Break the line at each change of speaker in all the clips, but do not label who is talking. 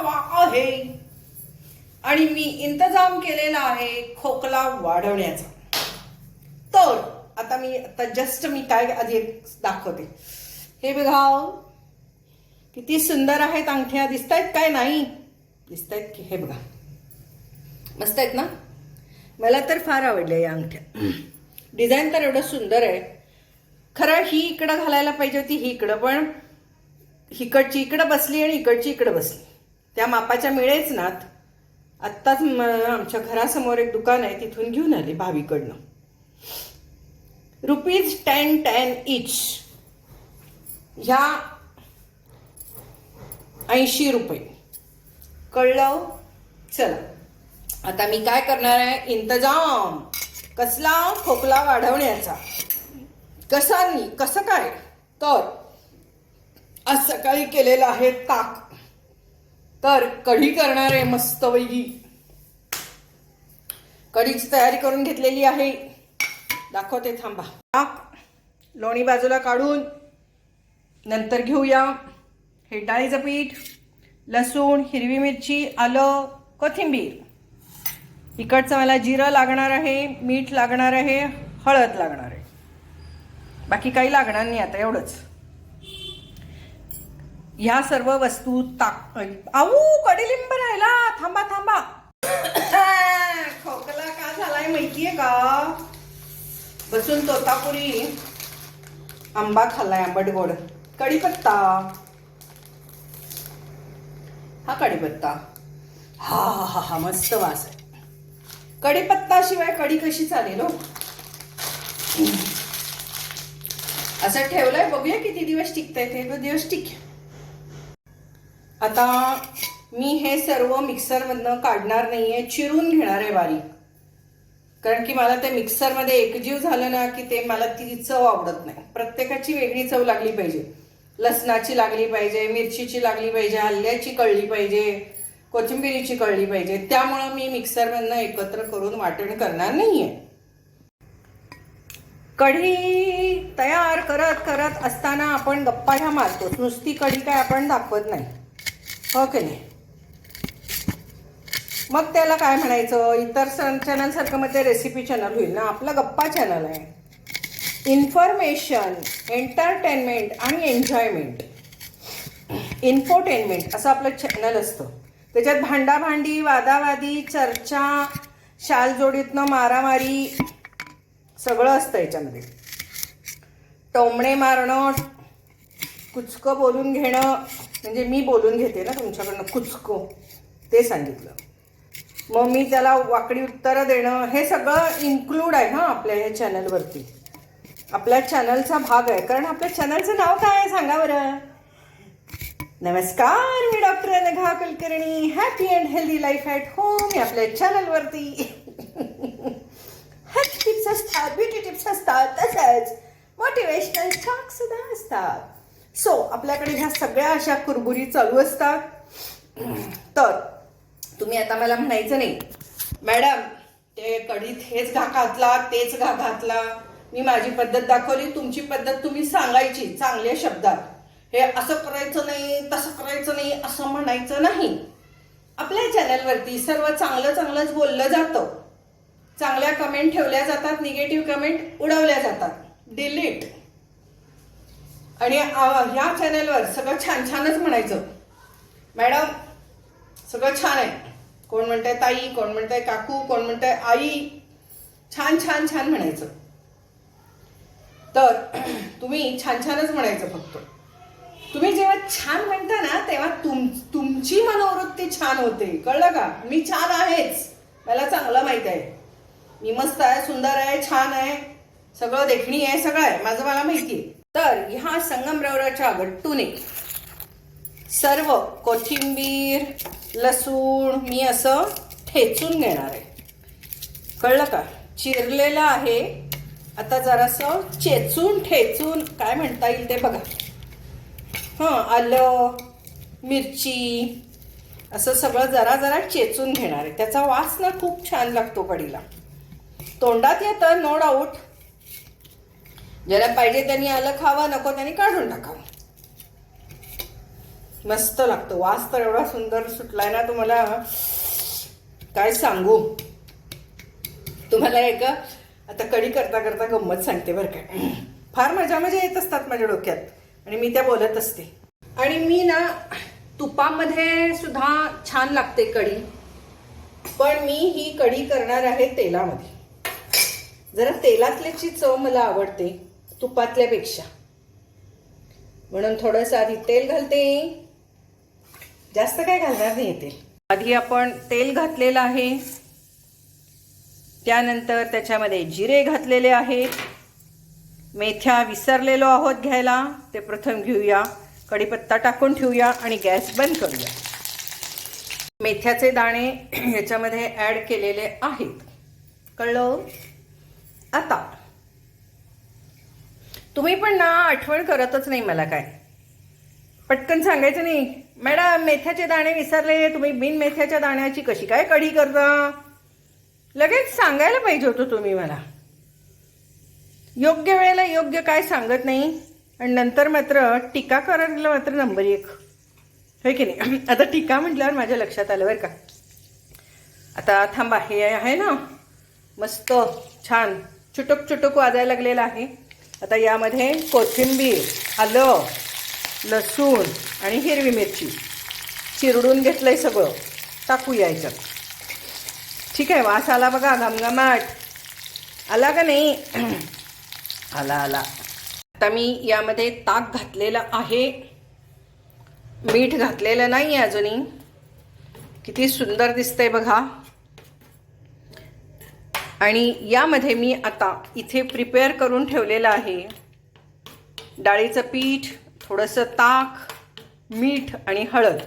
हवा आहे. आणि मी इंतजाम केलेला आहे खोकला वाढवण्याचा. तर आता मी आता जस्ट मी काय आधी एक दाखवते. हे बघा हो. किती सुंदर आहेत अंगठ्या. दिसत आहेत काय नाही? दिसत आहेत की हे बघा. मस्त आहेत ना? मला तर फार आवडल्या या अंगठ्या. डिझाईन तर एवढं सुंदर आहे. खरं ही इकडं घालायला पाहिजे होती ही इकडं पण इकडची इकडं बसली आणि इकडची इकडं बसली. त्या मापाच्या मिळेच नात आत्ताच आमच्या घरासमोर एक दुकान आहे तिथून घेऊन आले भावीकडनं. रुपीज टेन टेन इच ह्या ऐंशी रुपये. कळलं हो? चला. आता मी काय करणार आहे? इंतजाम. कसला खोकला वाढवण्याचा? कसा नी कसं काय? तर आज सकाळी केलेलं आहे ताक. तर कढी करणार आहे मस्त वैगी कढीची तयारी करून घेतलेली आहे. दाखवते थांबा. ताक लोणी बाजूला काढून नंतर घेऊया. हे डाळीचं पीठ लसूण हिरवी मिरची आलं कोथिंबीर. इकडचं मला जिरं लागणार आहे मीठ लागणार आहे हळद लागणार आहे. बाकी काही लागणार नाही आता एवढंच. ह्या सर्व वस्तू ताक आऊ कडीलिंब राहिला. थांबा थांबा. खोकला का झालाय माहितीये का? बसून तोतापुरी. आंबा खाल्लाय आंबट गोड. कढीपत्ता हा कढीपत्ता हा हा हा हा मस्त वास आहे. कढीपत्ता शिवाय कढी कशी चालेल हो? असं ठेवलंय बघूया किती दिवस टिकताय ते. दिवस टिक आता मी हे सर्व मिक्सरमधनं काढणार नाही आहे चिरून घेणार आहे बारीक. कारण की मला ते मिक्सरमध्ये एकजीव झालं ना की ते मला ती चव आवडत नाही. प्रत्येकाची वेगळी चव लागली पाहिजे. लसणाची लागली पाहिजे मिरचीची लागली पाहिजे हल्ल्याची कळली पाहिजे कोथिंबिरीची कळली पाहिजे. त्यामुळं मी मिक्सरमधनं एकत्र करून वाटण करणार नाहीये. कढी तयार करत करत असताना आपण गप्पा ह्या मारतो नुसती कढी काय आपण दाखवत नाही. हो की नाही? मग त्याला काय म्हणायचं? इतर सण चॅनलसारखं मग ते रेसिपी चॅनल होईल ना? आपलं गप्पा चॅनल आहे. इन्फॉर्मेशन एंटरटेनमेंट आणि एन्जॉयमेंट इन्फोटेनमेंट असं आपलं चॅनल असतं. त्याच्यात भांडाभांडी वादावादी चर्चा शालजोडीतनं मारामारी सगळं असतं याच्यामध्ये. टोमणे मारणं कुचकं बोलून घेणं म्हणजे मी बोलून घेते ना तुमच्याकडनं कुचको. ते सांगितलं. मग मी त्याला वाकडी उत्तरं देणं हे सगळं इन्क्लूड आहे ना आपल्या ह्या चॅनलवरती आपल्या चॅनलचा भाग आहे. कारण आपल्या चॅनलचं नाव काय आहे सांगा बरं? नमस्कार मी doctor Anagha Kulkarni. Happy and healthy life at home आपल्या चॅनलवरती हेल्थ टिप्स असतात ब्युटी टिप्स असतात तसंच मोटिवेशनल टॉक सुद्धा असतात. सो आपल्याकडे ह्या सगळ्या अशा कुरबुरी चालू असतात. तर तुम्ही आता मला म्हणायचं नाही. मॅडम ते कढीत हेच घा घातला तेच घा घातला. मी माझी पद्धत दाखवली तुमची पद्धत तुम्ही सांगायची चांगल्या शब्दात. हे असं करायचं नाही तसं करायचं नाही असं म्हणायचं नाही. आपल्या चॅनलवरती सर्व चांगलं चांगलंच बोललं जातं. चांगल्या कमेंट ठेवल्या जातात निगेटिव्ह कमेंट उडवल्या जातात. डिलीट आणि ह्या चॅनलवर सगळं छान छानच म्हणायचं. मॅडम सगळं छान आहे. कोण म्हणताय ताई कोण म्हणताय काकू कोण म्हणतंय आई छान छान छान म्हणायचं. तर तुम्ही छान छानच म्हणायचं फक्त. तुम्ही जेव्हा छान म्हणता ना तेव्हा तुम तुमची मनोवृत्ती छान होते. कळलं का? मी छान आहेच. मला चांगलं माहीत आहे. मी मस्त आहे सुंदर आहे छान आहे. सगळं देखणी आहे सगळं आहे माझं मला माहिती आहे. तर ह्या संगमरवराच्या गट्टूने सर्व कोथिंबीर लसूण मी असं ठेचून घेणार आहे. कळलं का? चिरलेलं आहे. आता जरासं चेचून ठेचून काय म्हणता येईल ते बघा. हां आलं मिरची असं सगळं जरा जरा चेचून घेणार आहे. त्याचा वास ना खूप छान लागतो कढीला. तोंडात येतं नो डाऊट ज्याला पाहिजे त्यांनी आलं खावं नको त्यांनी काढून टाकावं. मस्त लागतो. वास तर एवढा सुंदर सुटलाय ना तुम्हाला काय सांगू? तुम्हाला एक आता कडी करता करता गंमत सांगते बरं काय फार मजा मजा येत असतात माझ्या डोक्यात. आणि मी त्या बोलत असते. आणि मी ना तुपामध्ये सुद्धा छान लागते कढी पण मी ही कढी करणार आहे तेलामध्ये. जरा तेलातल्याची चव मला आवडते. तुपातल्यापेक्षा. म्हणून थोडंसं आधी तेल घालते. जास्त काय घालणार नाही तेल. आधी आपण तेल घातलेलं आहे. त्यानंतर त्याच्यामध्ये जिरे घातलेले आहेत. मेथ्या विसरलेलो आहोत घ्यायला. ते प्रथम घेऊया. कढीपत्ता टाकून ठेवूया आणि गॅस बंद करूया. मेथ्याचे दाणे याच्यामध्ये ॲड केलेले आहेत. कळलं? आता. तुम्ही पण ना आठवण करतच नाही मला काय. पटकन सांगायचं नाही. मॅडम मेथ्याचे दाणे विसरले तुम्ही बिन मेथ्याच्या दाण्याची कशी काय कढी करता? लगेच सांगायला पाहिजे होतं तुम्ही मला. योग्य वेळेला योग्य काय सांगत नाही. आणि नंतर मात्र टीका करायला मात्र नंबर एक. होय की नाही? आता टीका म्हटल्यावर माझ्या लक्षात आलं बरं का. आता थांबा हे आहे ना. मस्त छान. चुटक चुटक वाजायला लागलेलं आहे. आता यामध्ये कोथिंबीर आलं लसूण आणि हिरवी मिरची. चिरडून घेतलं आहे सगळं. टाकूया याच्यात. ठीक आहे वास आला बघा घमघमाट. आला का नाही? आला आला. आता मी यामध्ये ताक घातलेलं आहे. मीठ घातलेलं नाही आहे अजूनही. किती सुंदर दिसतंय बघा. आणि यामध्ये मी आता इथे प्रिपेअर करून ठेवलेलं आहे. डाळीचं पीठ थोडंसं ताक मीठ आणि हळद.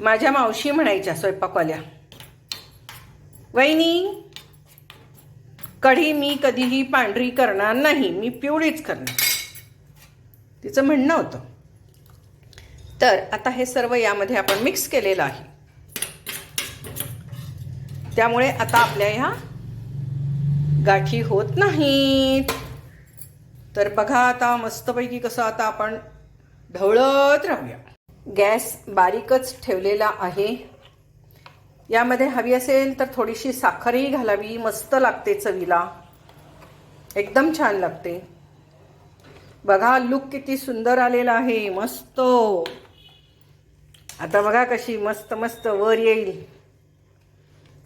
माझ्या मावशी म्हणायच्या स्वयंपाकवाल्या वहिनी कढी मी कधीही पांढरी करणार नाही मी पिवळीच करणार. तिचं म्हणणं होतं. तर आता हे सर्व यामध्ये आपण मिक्स केलेलं आहे. त्यामुळे आता आपल्या ह्या गाठी होत नाहीत. तर बघा आता मस्तपैकी कसं आता आपण ढवळत राहूया. गॅस बारीकच ठेवलेला आहे. यामध्ये हवी असेल तर थोडीशी साखरही घालावी. मस्त लागते चवीला. एकदम छान लागते. बघा लुक किती सुंदर आलेला आहे. मस्त. आता बघा कशी मस्त मस्त वर येईल.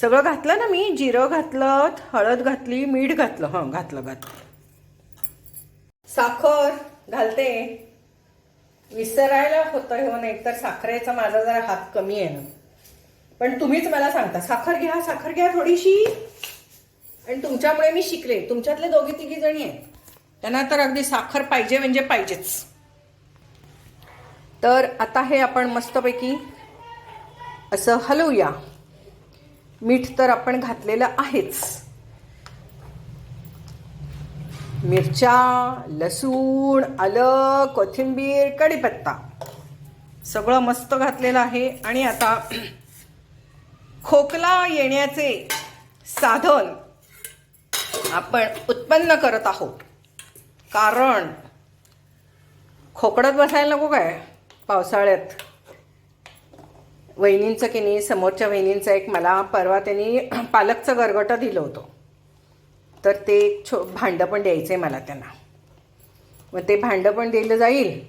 सगळं घातलं ना मी जिरं घातलं हळद घातली मीठ घातलं. हं घातलं घातलं. साखर घालते. विसरायला होतं हो नाही तर साखरेचा माझा जरा हात कमी आहे ना. पण तुम्हीच मला सांगता साखर घ्या साखर घ्या थोडीशी. आणि तुमच्यामुळे मी शिकले. तुमच्यातले दोघी तिघी जणी आहेत. त्यांना तर अगदी साखर पाहिजे म्हणजे पाहिजेच. तर आता हे आपण मस्तपैकी असं हलवूया. मीठ तर आपण घातलेलं आहेच. मिरच्या लसूण आलं कोथिंबीर कढीपत्ता सगळं मस्त घातलेलं आहे. आणि आता खोकला येण्याचे साधन आपण उत्पन्न करत आहोत. कारण खोकडत बसायला नको काय? पावसाळ्यात. वहिनींचं की नाही समोरच्या वहिनींचं एक मला परवा त्यांनी पालकचं गरगटं दिलं होतं. तर ते एक छो भांडं पण द्यायचं आहे मला त्यांना. मग ते भांडं पण दिलं जाईल.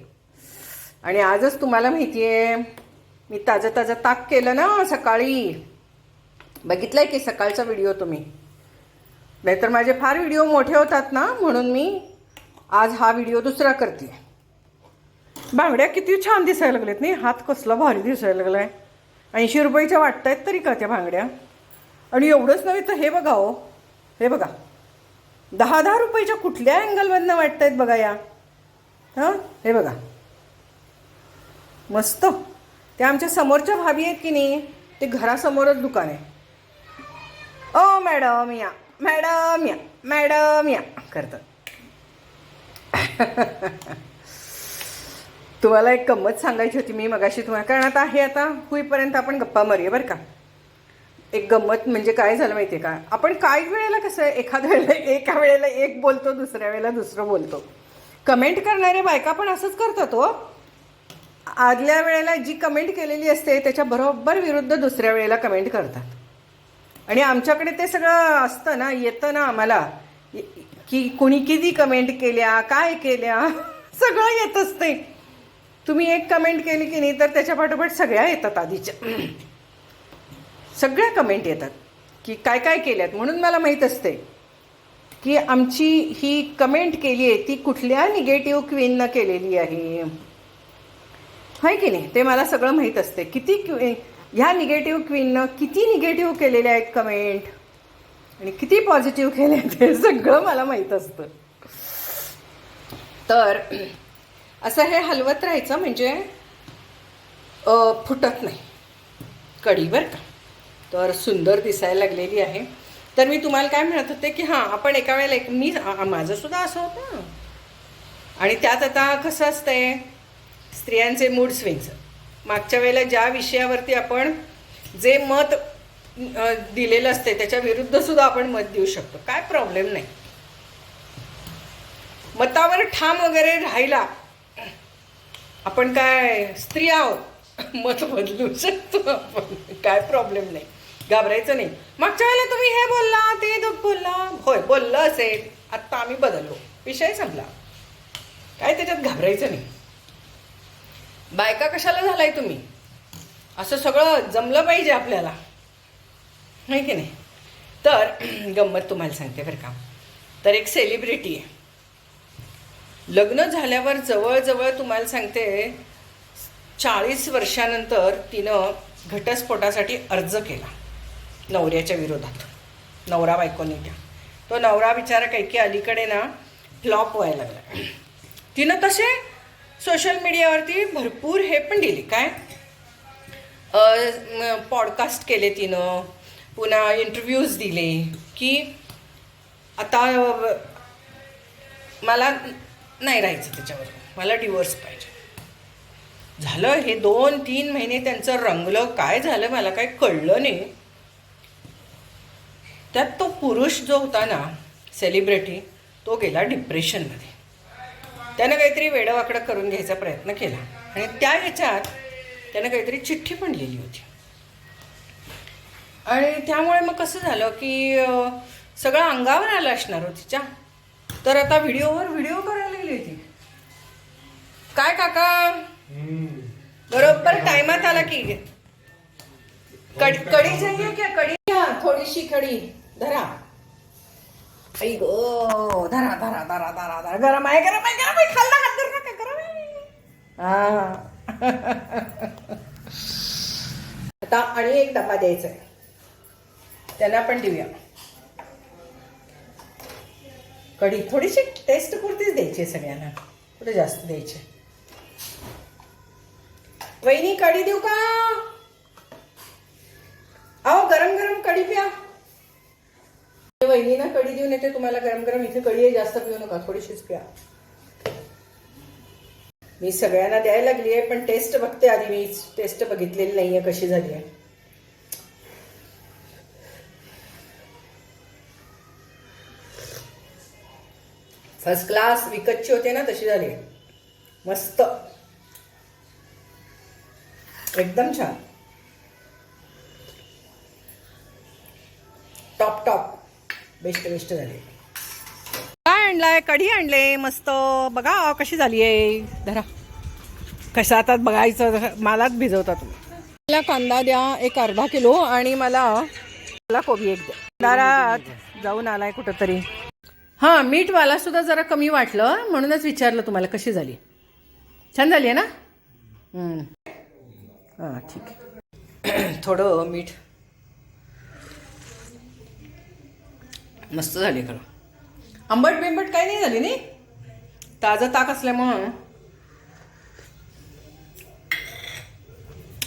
आणि आजच तुम्हाला माहिती आहे मी ताजं ताजं ताक केलं ना सकाळी. बघितलं आहे की सकाळचा व्हिडिओ तुम्ही. नाहीतर माझे फार व्हिडिओ मोठे होतात ना म्हणून मी आज हा व्हिडिओ दुसरा करते बांगड्या किती छान दिसायला लागलेत नाही? हात कसला भारी दिसायला लागला आहे ऐंशी रुपयाच्या वाटत आहेत तरी का त्या भांगड्या? आणि एवढंच नव्हे तर हे बघा हो हे बघा. दहा दहा रुपयाच्या कुठल्या अँगलमधनं वाटत आहेत बघा या? हां? हे बघा. मस्त. ते आमच्या समोरच्या भाभी आहेत की नाही? ते घरासमोरच दुकान आहे. ओ मॅडम या मॅडम या मॅडम या. करतात. तुम्हाला एक गंमत सांगायची होती मी मगाशी तुम्हाला. कारण आता हे आता होईपर्यंत आपण गप्पा मारूया बरं का? एक गंमत म्हणजे काय झालं माहिती आहे का? आपण काही वेळेला कसं आहे एखाद्या वेळेला एका वेळेला एक बोलतो दुसऱ्या वेळेला दुसरं बोलतो. कमेंट करणारे बायका पण असंच करतात हो. आदल्या वेळेला जी कमेंट केलेली असते त्याच्या बरोबर विरुद्ध दुसऱ्या वेळेला कमेंट करतात. आणि आमच्याकडे ते सगळं असतं ना येतं ना आम्हाला. की कोणी किती कमेंट केल्या काय केल्या सगळं येत असते तुम्ही एक कमेंट केली की नाही तर त्याच्या पाठोपाठ सगळ्या येतात आधीच्या. सगळ्या कमेंट येतात. की काय काय केल्यात? म्हणून मला माहीत असते की आमची ही कमेंट केली आहे ती कुठल्या निगेटिव्ह क्वीननं केलेली आहे. हाय की नाही? ते मला सगळं माहीत असते किती क्वी ह्या निगेटिव्ह क्वीननं किती निगेटिव्ह केलेल्या आहेत कमेंट आणि किती पॉझिटिव्ह केले ते सगळं मला माहीत असतं. तर असं हे हलवत राहायचं म्हणजे फुटत नाही. कडी बरं का. तर सुंदर दिसायला लागलेली आहे. तर मी तुम्हाला काय म्हणत होते की हां आपण एका वेळेला एक मी माझंसुद्धा असं होतं. आणि त्यात आता कसं असतंय स्त्रियांचे मूड स्विंग्स मागच्या वेळेला ज्या विषयावरती आपण जे मत दिलेलं असते त्याच्या विरुद्धसुद्धा आपण मत देऊ शकतो. काय प्रॉब्लेम नाही. मतावर ठाम वगैरे राहिला आपण काय स्त्री आहोत? मत बदलू शकतो आपण. काय प्रॉब्लेम नाही. घाबरायचं नाही. मागच्या वेळेला तुम्ही हे बोलला ते तो बोलला. होय बोललं असेल. आत्ता आम्ही बदललो. विषय संपला. काय त्याच्यात घाबरायचं नाही. बायका कशाला झालाय तुम्ही? असं सगळं जमलं पाहिजे आपल्याला. नाही की नाही? तर गंमत तुम्हाला सांगते बरं का. तर एक सेलिब्रिटी आहे. लग्न झाल्यावर जवळजवळ तुम्हाला सांगते चाळीस वर्षानंतर तिनं घटस्फोटासाठी अर्ज केला. नवऱ्याच्या विरोधात. नवरा बायकोनी त्या. तो नवरा बिचारा काही की अलीकडे ना फ्लॉप व्हायला लागला. तिनं तसे सोशल मीडियावरती भरपूर हे पण दिले. काय? पॉडकास्ट केले तिनं. पुन्हा इंटरव्ह्यूज दिले. की आता मला नाही राहायचं त्याच्यावर. मला डिवोर्स पाहिजे. झालं हे दोन तीन महिने त्यांचं रंगलं काय झालं मला काही कळलं नाही. त्यात तो पुरुष जो होता ना सेलिब्रिटी तो गेला डिप्रेशनमध्ये त्यानं काहीतरी वेडवाकडं करून घ्यायचा प्रयत्न केला. आणि त्या ह्याच्यात त्यानं काहीतरी चिठ्ठी पण लिहिली होती. आणि त्यामुळे मग कसं झालं की सगळं अंगावर आलं असणार हो तिच्या. तर आता व्हिडिओवर व्हिडिओ काय काका? बरोबर टायमात आला की. कडी कडी क्या? कडी घ्या थोडीशी कडी धरा. आई गो धरा धरा धरा धरा धरा. गरम आहे गरम आहे गरम आहे. खाल्ला हात धरू नका गरम आहे. हा. आता आणि एक डबा द्यायचा आहे त्याला पण देऊया. कढी थोडीशी टेस्ट पुरतीच द्यायची आहे सगळ्यांना. थोडं जास्त द्यायचे वहिनी कढी देऊ का? अहो गरम गरम कढी प्या. वहिनीना कढी देऊन येते तुम्हाला गरम गरम इथे कढी आहे जास्त पिऊ नका थोडीशीच प्या. मी सगळ्यांना द्यायला लागली आहे पण टेस्ट बघते आधी मी. टेस्ट बघितलेली नाहीये कशी झाली आहे. फर्स्ट क्लास विकतची होते ना तशी झाली मस्त. एकदम छान. Top top. बेस्ट बेस्ट झाली. काय आणलाय? कढी आणले मस्त. बघा कशी झाली आहे. धरा. कशा आता बघायचं मलाच भिजवता तुम्ही मला कांदा द्या एक अर्धा किलो आणि मला मला कोबी एक द्या. दारात जाऊन आलाय कुठंतरी. हां मीठ मला सुद्धा जरा कमी वाटलं. म्हणूनच विचारलं तुम्हाला कशी झाली. छान झाली आहे ना? हां ठीक आहे. थोडं मीठ. मस्त झाली खरं. आंबट बिंबट काही नाही झाली नाही ताजं ताक असल्यामुळं.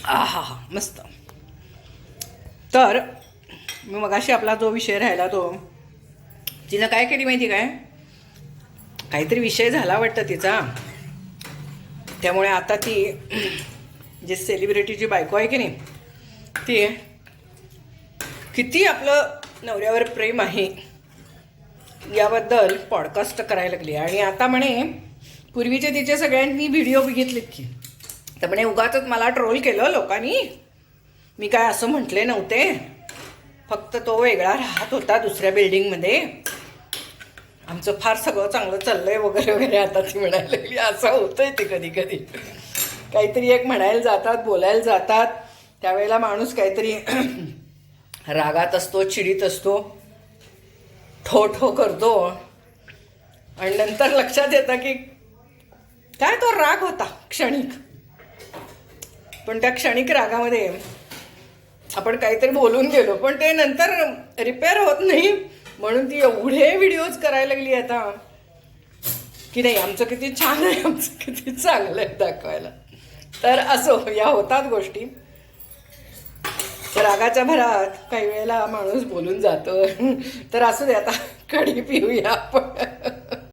आहा हा मस्त. तर मी मगाशी आपला जो विषय राहिला तो तिनं काय केली माहिती काय? काहीतरी विषय झाला वाटतं तिचा. त्यामुळे आता ती जे सेलिब्रिटीची बायको आहे की नाही ती किती आपलं नवऱ्यावर प्रेम आहे याबद्दल पॉडकास्ट करायला लागली. आणि आता म्हणे पूर्वीचे तिचे सगळ्यांनी व्हिडिओ बघितलेत की. तर म्हणे उगाच मला ट्रोल केलं लोकांनी. मी काय असं म्हटले नव्हते. फक्त तो वेगळा राहत होता दुसऱ्या बिल्डिंगमध्ये आमचं फार सगळं चांगलं चाललंय वगैरे वगैरे आता ती म्हणायला लागली असं होतंय ते कधी कधी. काहीतरी एक म्हणायला जातात बोलायला जातात. त्यावेळेला माणूस काहीतरी रागात असतो चिडीत असतो. ठो ठो हो करतो. आणि नंतर लक्षात येतं की काय तो राग होता क्षणिक. पण त्या क्षणिक रागामध्ये आपण काहीतरी बोलून गेलो पण ते नंतर रिपेअर होत नाही. म्हणून ती एवढे व्हिडिओज करायला लागली आता. की नाही आमचं किती छान आहे आमचं किती चांगलं आहे दाखवायला. तर असो या होतात गोष्टी. तर रागाच्या भरात काही वेळेला माणूस बोलून जातो. तर असू दे आता कढी पिऊया आपण.